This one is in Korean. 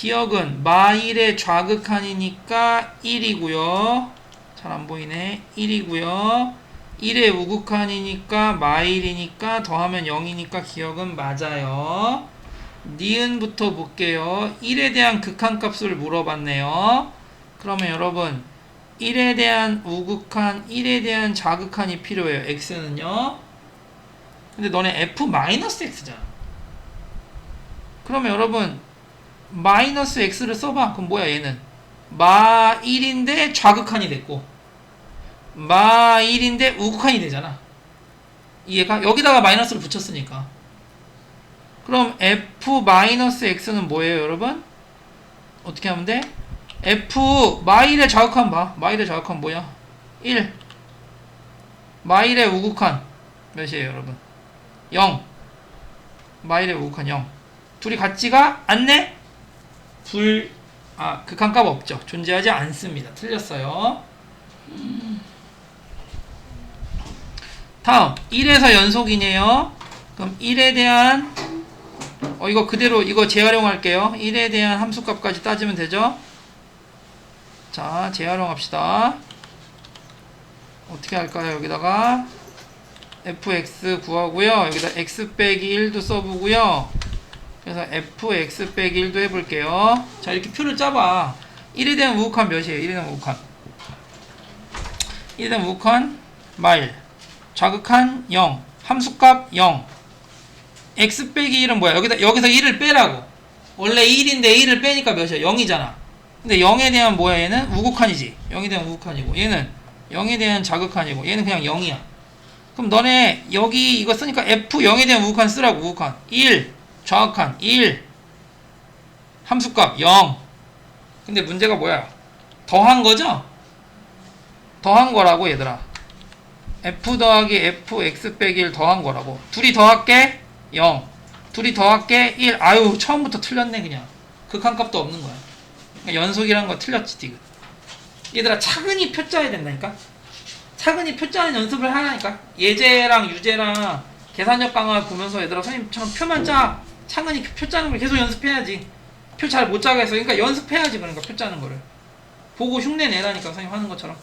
기억은 마일의 좌극한이니까 1이고요. 잘 안 보이네. 1이고요. 1의 우극한이니까 마일이니까 더하면 0이니까 기억은 맞아요. 니은부터 볼게요. 1에 대한 극한값을 물어봤네요. 그러면 여러분 1에 대한 우극한, 1에 대한 자극한이 필요해요. x는요. 근데 너네 f-x잖아. 그러면 여러분 마이너스 x를 써봐. 그럼 뭐야 얘는? 마 1인데 좌극한이 됐고 마 1인데 우극한이 되잖아. 이해가? 여기다가 마이너스를 붙였으니까. 그럼 f 마이너스 x는 뭐예요, 여러분? 어떻게 하면 돼? f 마일의 좌극한 봐. 마일의 좌극한 뭐야? 1. 마일의 우극한 몇이에요, 여러분? 0. 마일의 우극한 0. 둘이 같지가 않네? 불, 아, 극한값 없죠. 존재하지 않습니다. 틀렸어요. 다음, 1에서 연속이네요. 그럼 1에 대한, 어, 이거 그대로, 이거 재활용할게요. 1에 대한 함수값까지 따지면 되죠? 자, 재활용합시다. 어떻게 할까요? 여기다가, fx 구하고요. 여기다 x 빼기 1도 써보고요. 그래서 fx 빼기 1도 해볼게요. 자, 이렇게 표를 짜봐. 1에 대한 우극한 몇이에요? 1에 대한 우극한. 1에 대한 우극한 마일. 자극한 0. 함수값 0. x 빼기 1은 뭐야? 여기다, 여기서 1을 빼라고. 원래 1인데 1을 빼니까 몇이야? 0이잖아. 근데 0에 대한 뭐야? 얘는 우극한이지. 0에 대한 우극한이고. 얘는 0에 대한 자극한이고. 얘는 그냥 0이야. 그럼 너네 여기 이거 쓰니까 f 0에 대한 우극한 쓰라고. 우극한. 1. 좌극한 1 함수값 0 근데 문제가 뭐야? 더한 거죠? 더한 거라고 얘들아. F 더하기 f x 빼기 1 더한 거라고. 둘이 더할게? 0 둘이 더할게? 1 아유 처음부터 틀렸네 그냥. 극한값도 없는 거야. 그러니까 연속이란 거 틀렸지 지금 얘들아 차근히 표 짜야 된다니까? 차근히 표 짜는 연습을 하라니까? 예제랑 유제랑 계산력 강화 보면서 얘들아 선생님처럼 표만 짜 차근히 표 짜는 걸 계속 연습해야지. 표 잘못 해서. 그러니까 연습해야지 그러니까 표 짜는 거를. 보고 흉내 내라니까 선생님 하는 것처럼